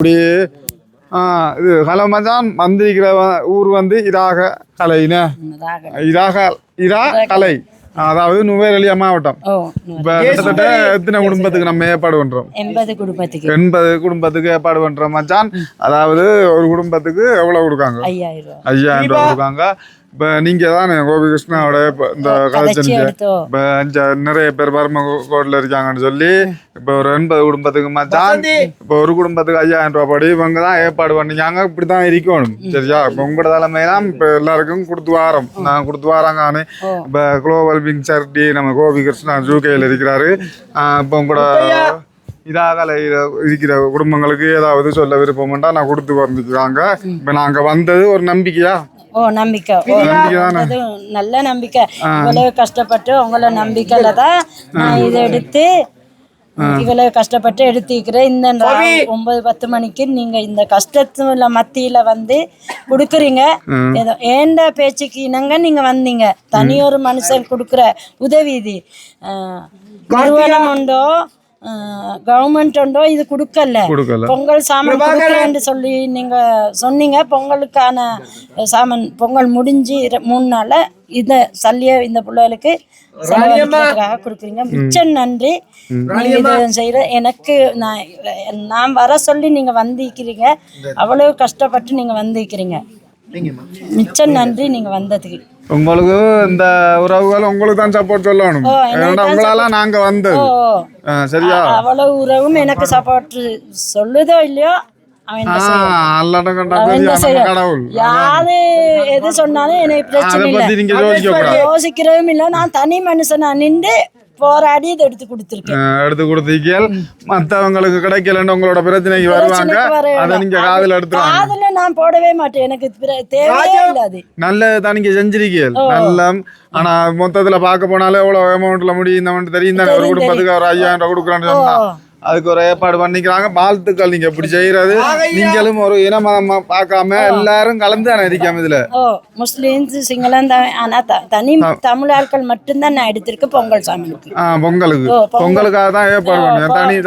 இப்படி இது ஹலோ மச்சான் வந்திருக்கிற ஊர் வந்து இராக கலைன? இராக. இரா கலை. அதாவது நுவேரலியா மாவட்டம் இப்ப கிட்டத்தட்ட எத்தனை குடும்பத்துக்கு நம்ம ஏற்பாடு பண்றோம்? எண்பது குடும்பத்துக்கு. எண்பது குடும்பத்துக்கு ஏற்பாடு பண்றோம் மச்சான். அதாவது ஒரு குடும்பத்துக்கு எவ்வளவு கொடுக்காங்க? ஐயாயிரம் ரூபா. கொடுக்காங்க. இப்ப நீங்க தான் கோபிகிருஷ்ணாவோட இப்ப இந்த கதை கதைச்சி இப்ப இங்க நிறைய பேர் பர்ம கோட்ல இருக்காங்கன்னு சொல்லி இப்ப ஒரு எண்பது குடும்பத்துக்கு மச்சான் இப்ப ஒரு குடும்பத்துக்கு ஐயாயிரம் ரூபாய் படி இவங்க தான் ஏற்பாடு பண்ணிக்காங்க இப்படிதான் இருக்கணும் சரியா? இப்ப உங்களோட தலைமை தான் இப்ப எல்லாருக்கும் கொடுத்து வாரோம். நான் கொடுத்து வாராங்க நானு இப்ப குளோபல் விங் சர்டி நம்ம கோபி கிருஷ்ணா ஜூகேல இருக்கிறாரு. இப்ப உங்களோட இதாக இருக்கிற குடும்பங்களுக்கு ஏதாவது சொல்ல விருப்பம்ட்டா நான் கொடுத்து வந்துக்கிறாங்க இப்ப நாங்க வந்தது ஒரு நம்பிக்கையா? ஓ நம்பிக்கை. ஓ நல்ல நம்பிக்கை. இவ்வளவு கஷ்டப்பட்டு உங்கள நம்பிக்கையில தான் நான் இதை எடுத்து இவ்வளவு கஷ்டப்பட்டு எடுத்துக்கிறேன். இந்த ஒன்பது பத்து மணிக்கு நீங்க இந்த கஷ்டத்துல மத்தியில வந்து கொடுக்குறீங்க. ஏதோ ஏண்ட பேச்சுக்கு இணங்க நீங்க வந்தீங்க. தனியொரு மனுஷன் கொடுக்குற உதவி இது ஆஹ், நிறுவனம் உண்டோ? கவர்மெண்ட் உண்டோ இது கொடுக்கல. பொங்கல் சாமான் கொடுக்குறேன்னு சொல்லி நீங்க சொன்னீங்க. பொங்கலுக்கான சாமான் பொங்கல் முடிஞ்சு மூணு நாள்ல இந்த சல்லிய இந்த பிள்ளைகளுக்கு செலவழிக்கிறதுக்காக கொடுக்குறீங்க. மிச்சம் நன்றி. நீங்க இதை செய்யற எனக்கு நான் நான் வர சொல்லி நீங்க வந்திருக்கிறீங்க. அவ்வளவு கஷ்டப்பட்டு நீங்க வந்திருக்கிறீங்க. மிச்சம் நன்றி நீங்க வந்ததுக்கு. உங்களுக்கு இந்த உறவுகள் உங்களுக்கு தான் சப்போர்ட் சொல்லணும். உங்களால நாங்க வந்தது சரியா? அவ்வளவு உறவும் எனக்கு சப்போர்ட் சொல்லுதோ இல்லையோ யோசிக்கிறதும் இல்லை. நான் தனி மனுஷனா நின்று போராடி இதை எடுத்து கொடுத்துருக்கேன். எடுத்து கொடுத்தீங்கள் மத்தவங்களுக்கு கிடைக்கலன்னு உங்களோட பிரச்சனைக்கு வருவாங்க. அதை நீங்க காதுல எடுத்துவாங்க காதுல நான் போடவே மாட்டேன். எனக்கு தேவையே இல்லை அது நல்லது தான் நீங்க செஞ்சிருக்கீங்க நல்ல ஆனா மொத்தத்துல பார்க்க போனாலே எவ்வளவு அமௌண்ட்ல முடியும் இந்த தெரியும் தானே? ஒரு குடும்பத்துக்கு ஒரு ஐயாயிரம் ரூபாய் கொடுக்குறான்னு சொன்னா. அதுக்கு ஒரு ஏற்பாடு பண்ணிக்கிறாங்க. வாழ்த்துக்கள் நீங்க இப்படி செய்யறது. நீங்களும் ஒரு இனமதமா பார்க்காம எல்லாரும் கலந்து தானே இருக்காம இதுல? ஓ முஸ்லீம்ஸ் சிங்களம் ஆனா தனி தமிழ் ஆட்கள் மட்டும்தான் நான் எடுத்திருக்கேன் பொங்கல் சாமிக்கு. பொங்கலுக்கு. பொங்கலுக்காக தான் ஏற்பாடு பண்ணுவேன். தனி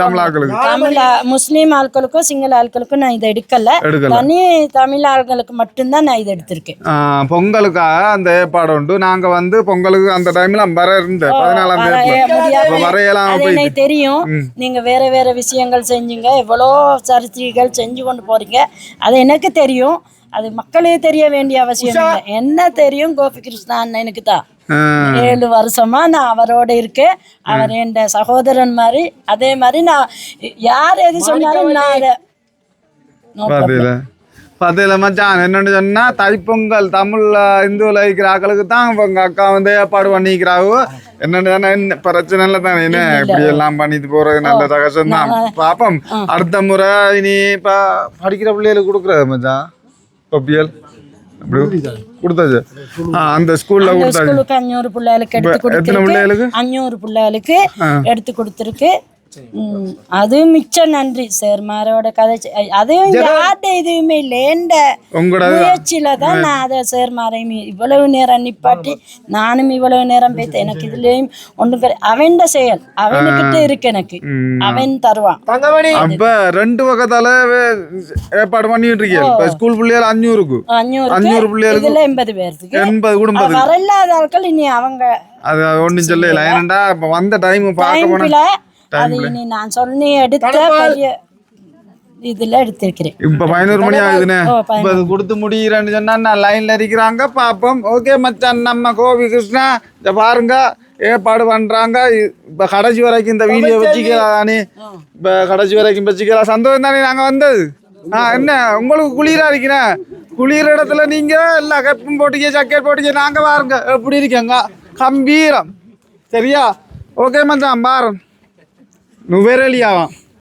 தமிழ் ஆ- முஸ்லீம் ஆட்களுக்கும் சிங்கள ஆட்களுக்கும் நான் இதை எடுக்கல. தனி தமிழ் ஆட்களுக்கு மட்டும்தான் நான் இதை எடுத்திருக்கேன். பொங்கலுக்காக அந்த ஏற்பாடு உண்டு. நாங்க வந்து பொங்கலுக்கு அந்த டைம்ல வர இருந்தேன். பதினாலாம் தேதி. வரையலாம் தெரியும். நீங்க வேற வேற விஷயங்கள் செஞ்சீங்க. எவ்வளோ சரித்திரிகள் செஞ்சு கொண்டு போறீங்க. அது எனக்கு தெரியும். அது மக்களுக்கு தெரிய வேண்டிய அவசியம் இல்லை. என்ன தெரியும் கோபிகிருஷ்ணா அண்ணனுக்கு தான். ஏழு வருஷமா நான் அவரோட இருக்கேன். அவர் என் சகோதரன் மாதிரி. அதே மாதிரி நான் யார் எது சொன்னாலும் நான் அதை பாத்தீங்களா மச்சான் என்னன்னு சொன்னா தைப்பொங்கல் தமிழ்ல இந்துவில் இருக்கிற ஆக்களுக்கு தான் உங்க அக்கா வந்து ஏற்பாடு பண்ணிக்கிறாவோ. என்னன்னு சொன்னா என்ன பிரச்சனை இல்லை தானே என்ன? இப்படி எல்லாம் பண்ணிட்டு போறது நல்ல ரகசியம் தான். பாப்போம். அடுத்த முறை இனி இப்ப படிக்கிற பிள்ளைகளுக்கு கொடுக்குறது மச்சான். கொடுத்தாச்சு. ஆ, அந்த ஸ்கூல்ல கொடுத்தாச்சு. அஞ்சூறு பிள்ளைகளுக்கு எடுத்து எத்தனை கொடுத்துருக்கு பிள்ளைகளுக்கு? அஞ்சூறு பிள்ளைகளுக்கு எடுத்து கொடுத்துருக்கு. அது மிச்ச நன்றி சேர்மாரோட கதை அதுவும் யார்கிட்ட இதுவுமே இல்லை. உங்களோட முயற்சியில தான் நான் அதை சேர்மாரையும் இவ்வளவு நேரம் நிப்பாட்டி நானும் இவ்வளவு நேரம் பேத்த எனக்கு இதுலயும் ஒன்று அவன் செயல் அவனுக்கிட்ட இருக்கு எனக்கு. அவன் தருவான். அப்ப ரெண்டு பக்கத்தால ஏற்பாடு பண்ணிட்டு இருக்கீங்க இப்ப ஸ்கூல் பிள்ளைகள் அஞ்சூறுக்கு அஞ்சூறு அஞ்சூறு பிள்ளைகளுக்கு இதுல எண்பது பேருக்கு எண்பது குடும்பத்துக்கு. வரலாத ஆட்கள் இனி அவங்க அது ஒன்றும் சொல்லல. ஏனண்டா இப்ப வந்த டைம் பார்க்க போனா அது இனி நான் சொல்லி எடுத்த பெரிய இதுல எடுத்திருக்கிறேன். இப்ப பதினோரு மணி ஆகுதுண்ணே இப்ப அது கொடுத்து முடிகிறேன்னு சொன்னா நான் லைன்ல இருக்கிறாங்க பாப்போம். ஓகே மச்சான் நம்ம கோபி கிருஷ்ணா இத பாருங்க ஏற்பாடு பண்றாங்க. இப்ப கடைசி வரைக்கும் இந்த வீடியோ வச்சுக்கலாம் தானே? இப்ப கடைசி வரைக்கும் வச்சுக்கலாம் சந்தோஷம் தானே நாங்க வந்தது? ஆ என்ன? உங்களுக்கு குளிரா இருக்கிறேன் குளிர் இடத்துல நீங்க எல்லா கப்பும் போட்டீங்க ஜக்கெட் போட்டீங்க நாங்க பாருங்க. எப்படி இருக்கேங்க? கம்பீரம். சரியா? ஓகே மச்சான் பாரு నువ్వేరేలియావా